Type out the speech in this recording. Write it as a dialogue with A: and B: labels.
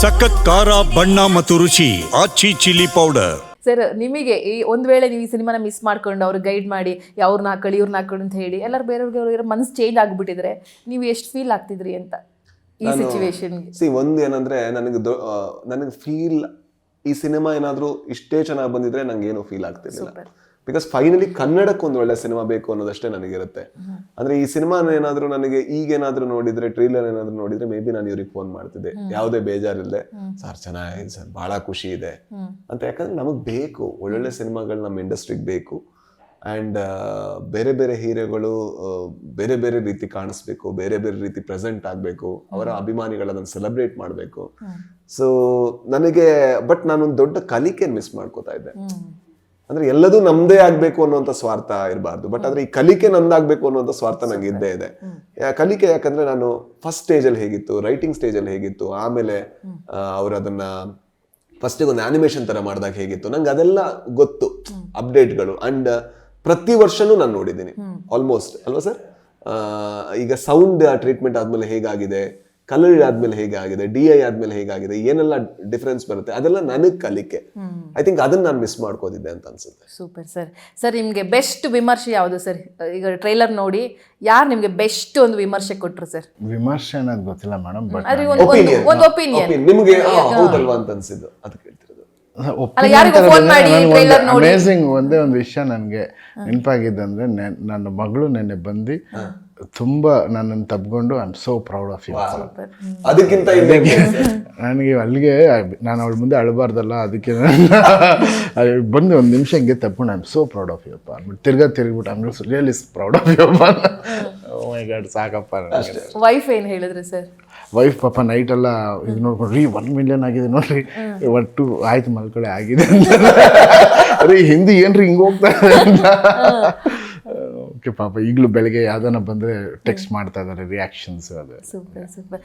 A: ಸಖತ್ ಖಾರ ಬಣ್ಣ ಮತ್ತು ರುಚಿ ಆಚಿ ಚಿಲ್ಲಿ ಪೌಡರ್.
B: ಸರ್ ನಿಮಗೆ ಈ ಒಂದ್ ವೇಳೆ ನೀವು ಈ ಸಿನಿಮಾನ ಮಿಸ್ ಮಾಡ್ಕೊಂಡು ಅವ್ರಿಗೆ ಗೈಡ್ ಮಾಡಿ ಅವ್ರನ್ನ ಹಾಕೊಳ್ಳಿ ಇವ್ರನ್ನ ಹಾಕೊಳ್ಳಿ ಅಂತ ಹೇಳಿ ಎಲ್ಲರೂ ಬೇರೆಯವ್ರಿಗೆ ಅವ್ರಿಗೆ ಮನಸ್ಸು ಚೇಂಜ್ ಆಗ್ಬಿಟ್ಟಿದ್ರೆ ನೀವು ಎಷ್ಟು ಫೀಲ್ ಆಗ್ತಿದ್ರಿ ಅಂತ ಈ ಸಿಚುವೇಶನ್ಗೆ
C: ಸಿ ಒಂದು ಏನಂದ್ರೆ ನನಗೆ ದೊ- ಆ, ನನಗೆ ಫೀಲ್ ಈ ಸಿನಿಮಾ ಏನಾದ್ರೂ ಇಷ್ಟೇ ಚೆನ್ನಾಗಿ ಬಂದಿದ್ರೆ ನಂಗೆ ಏನು ಫೀಲ್ ಆಗ್ತಿರ್ಲಿಲ್ಲ.
B: Super.
C: ಬಿಕಾಸ್ ಫೈನಲಿ ಕನ್ನಡಕ್ಕೆ ಒಂದು ಒಳ್ಳೆ ಸಿನಿಮಾ ಬೇಕು ಅನ್ನೋದಷ್ಟೇ ನನಗಿರುತ್ತೆ. ಅಂದ್ರೆ ಈ ಸಿನಿಮಾ ಏನಾದ್ರೂ ನನಗೆ ಈಗೇನಾದ್ರೂ ನೋಡಿದ್ರೆ ಟ್ರೈಲರ್ ಏನಾದ್ರೂ ನೋಡಿದ್ರೆ ಮೇ ಬಿ ನಾನು ಇವ್ರಿಗೆ ಫೋನ್ ಮಾಡ್ತಿದ್ದೆ. ಯಾವುದೇ ಬೇಜಾರಿಲ್ಲದೆ ಸರ್ ಚೆನ್ನಾಗಿದೆ ಸರ್ ಬಹಳ ಖುಷಿ ಇದೆ. ಅಂತ ಯಾಕಂದ್ರೆ ನಮಗೆ ಬೇಕು ಒಳ್ಳೊಳ್ಳೆ ಸಿನಿಮಾಗಳು ನಮ್ಮ ಇಂಡಸ್ಟ್ರಿಗೆ ಬೇಕು. ಆ್ಯಂಡ್ ಬೇರೆ ಬೇರೆ ಹೀರೋಗಳು ಬೇರೆ ಬೇರೆ ರೀತಿ ಕಾಣಿಸ್ಬೇಕು ಬೇರೆ ಬೇರೆ ರೀತಿ ಪ್ರೆಸೆಂಟ್ ಆಗಬೇಕು ಅವರ ಅಭಿಮಾನಿಗಳನ್ನ ಸೆಲೆಬ್ರೇಟ್ ಮಾಡಬೇಕು. ಸೊ ನನಗೆ ಬಟ್ ನಾನೊಂದು ದೊಡ್ಡ ಕಲಿಕೆ ಮಿಸ್ ಮಾಡ್ಕೋತಾ ಇದ್ದೆ. ಅಂದ್ರೆ ಎಲ್ಲದೂ ನಮ್ದೇ ಆಗ್ಬೇಕು ಅನ್ನುವಂಥ ಸ್ವಾರ್ಥ ಇರಬಾರ್ದು. ಬಟ್ ಆದ್ರೆ ಈ ಕಲಿಕೆ ನಂದಾಗಬೇಕು ಅನ್ನುವಂಥ ಸ್ವಾರ್ಥ ನಂಗೆ ಇದ್ದೇ ಇದೆ. ಕಲಿಕೆ ಯಾಕಂದ್ರೆ ನಾನು ಫಸ್ಟ್ ಸ್ಟೇಜ್ ಅಲ್ಲಿ ಹೇಗಿತ್ತು ರೈಟಿಂಗ್ ಸ್ಟೇಜ್ ಅಲ್ಲಿ ಹೇಗಿತ್ತು ಆಮೇಲೆ ಅವ್ರು ಅದನ್ನ ಫಸ್ಟಿಗೆ ಒಂದು ಆನಿಮೇಷನ್ ತರ ಮಾಡಿದಾಗ ಹೇಗಿತ್ತು ನಂಗೆ ಅದೆಲ್ಲ ಗೊತ್ತು. ಅಪ್ಡೇಟ್ಗಳು ಅಂಡ್ ಪ್ರತಿ ವರ್ಷನೂ ನಾನು ನೋಡಿದ್ದೀನಿ. ಆಲ್ಮೋಸ್ಟ್ ಅಲ್ವಾ ಸರ್ ಈಗ ಸೌಂಡ್ ಟ್ರೀಟ್ಮೆಂಟ್ ಆದ್ಮೇಲೆ ಹೇಗಾಗಿದೆ? ಕಲರ್ ಆದ್ಮೇಲೆ ಹೇಗಾಗಿದೆ ಡಿ ಐ ಆದ್ಮೇಲೆ ಹೇಗಾಗಿದೆ ಏನೆಲ್ಲ ಡಿಫ್ರೆನ್ಸ್ ಬರುತ್ತೆ ಅದೆಲ್ಲ ನನಗೆ ಕಲಿಕೆ. ಐ ಥಿಂಕ್ ಅದನ್ನ ನಾನು ಮಿಸ್ ಮಾಡ್ಕೋದಿದ್ದೆ ಅಂತ ಅನ್ಸುತ್ತೆ.
B: ಸೂಪರ್ ಸರ್ ಸರ್ ನಿಮಗೆ ಬೆಸ್ಟ್ ವಿಮರ್ಶೆ ಯಾವುದು ಸರ್ ಈಗ ಟ್ರೈಲರ್ ನೋಡಿ ಯಾರು ನಿಮಗೆ ಬೆಸ್ಟ್ ಒಂದು ವಿಮರ್ಶೆ ಕೊಟ್ರು ಸರ್
D: ವಿಮರ್ಶೆ ಅನ್ನೋದು ಗೊತ್ತಿಲ್ಲ ಮೇಡಮ್ ಬಟ್
B: ಅದ್ರಿಗೆ ಒಂದು
C: ಒಪಿನಿಯನ್
B: ಒಂದು ಒಪಿನಿಯನ್
C: ನಿಮಗೆ ಹೌದಲ್ವಾ ಅಂತ ಅನ್ಸಿದ್ದು ಅದಕ್ಕೆ ಹೇಳ್ತಿರೋದು.
D: ಅಮೇಝಿಂಗ್ ಒಂದೇ ಒಂದು ವಿಷಯ ನನಗೆ ನೆನಪಾಗಿದ್ದಂದ್ರೆ ಅಂದ್ರೆ ನನ್ನ ಮಗಳು ನೆನ್ನೆ ಬಂದು ತುಂಬಾ ನನ್ನನ್ನು ತಬ್ಕೊಂಡು I am so proud of you
C: ಅದಕ್ಕಿಂತ
D: ನನಗೆ ಅಲ್ಲಿಗೆ ನಾನು ಅವಳ ಮುಂದೆ ಅಳಬಾರ್ದಲ್ಲ ಅದಕ್ಕೆ ಬಂದು ಒಂದು ನಿಮಿಷ ಹಿಂಗೆ ತಬ್ಕೊಂಡು I am so proud of you ಅಪ್ಪ. ಅಂದ್ಬಿಟ್ಟು ತಿರ್ಗಾ ತಿರ್ಗಿಬಿಟ್ಟು I'm is proud of you ಅಪ್ಪ. ಓ ಮೈ ಗಾಡ್ ಸಾಕಪ್ಪ ನನಗೆ.
B: ವೈಫ್ ಏನು ಹೇಳಿದ್ರಿ ಸರ್
D: ವೈಫ್ ಪಾಪ ನೈಟ್ ಎಲ್ಲ ಇದು ನೋಡ್ಕೊಂಡ್ರಿ ಒನ್ ಮಿಲಿಯನ್ ಆಗಿದೆ ನೋಡ್ರಿ. ಒಟ್ಟು ಆಯ್ತು ಮಲ್ಕಡೆ ಆಗಿದೆ ಅಂತ. ರೀ ಹಿಂದಿ ಏನ್ರಿ ಹಿಂಗೆ ಹೋಗ್ತಾ ಇದೆ ಅಂತ. ಓಕೆ ಪಾಪ ಈಗಲೂ ಬೆಳಗ್ಗೆ ಯಾವ್ದಾನ ಬಂದರೆ ಟೆಕ್ಸ್ಟ್ ಮಾಡ್ತಾ ಇದ್ದಾರೆ ರಿಯಾಕ್ಷನ್ಸ್ ಅದು.
B: Super super